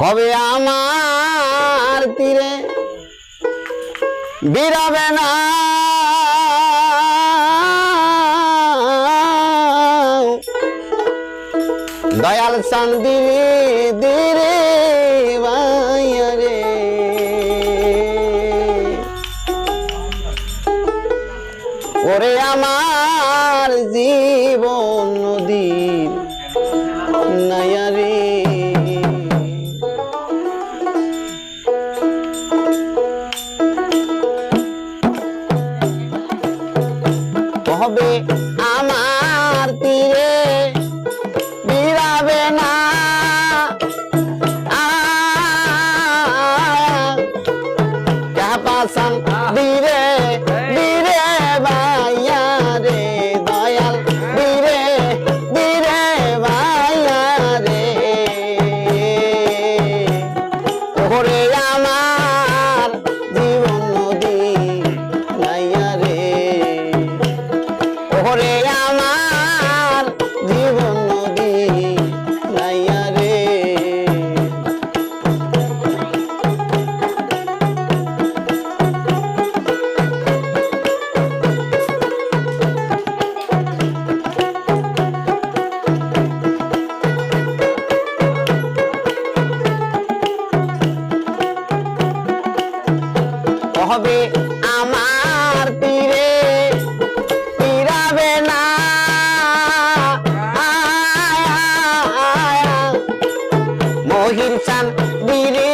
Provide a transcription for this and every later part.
কবে আমার তীরে বিরাবে না? Dayal Chandini ya ma Mohinsan, Biri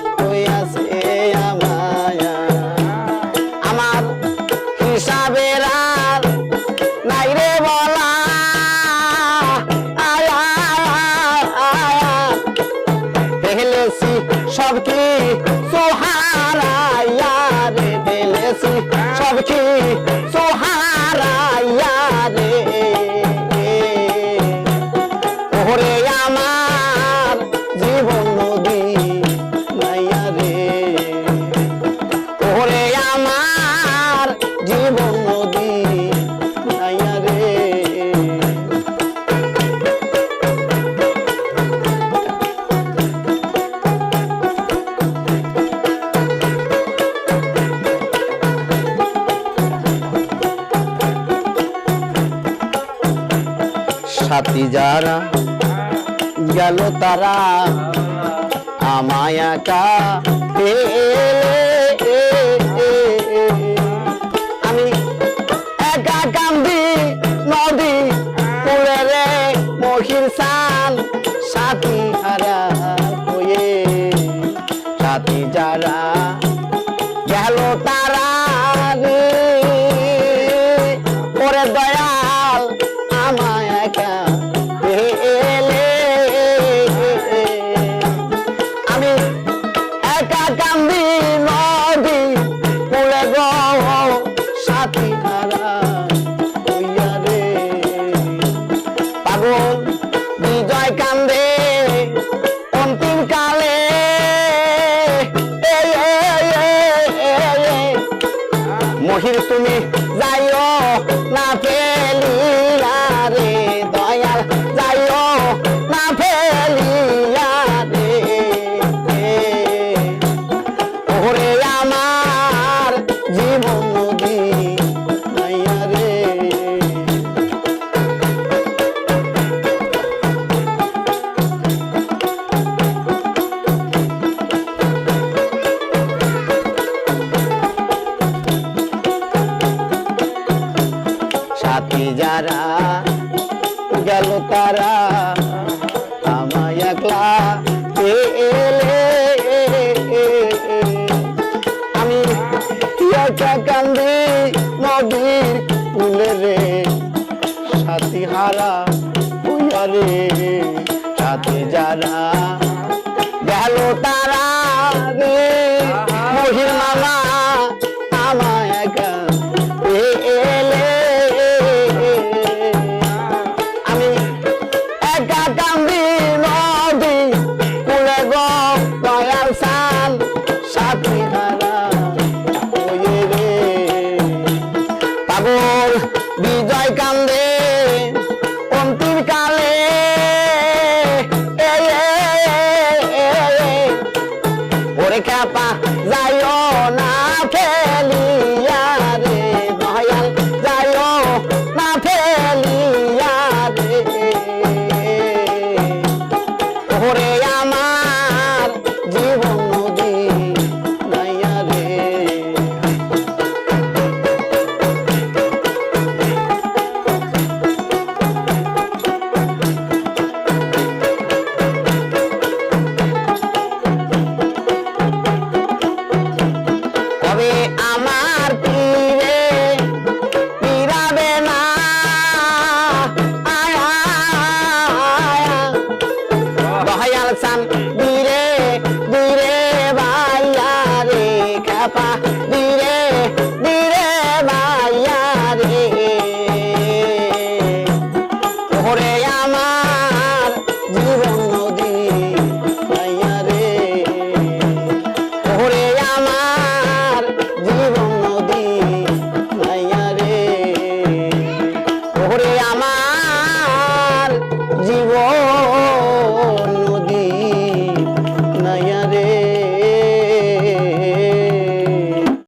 দেলেছি সব কি সোহারাইয়া রে দেলেছি? সব কি রাতি যারা গেল তারা আমায় আমি একা কান্দি নদী পুরে রে মহির সান, সাথী হারা হয়ে। সাথী যারা বিজয় কান্দে। তারা গেল তারা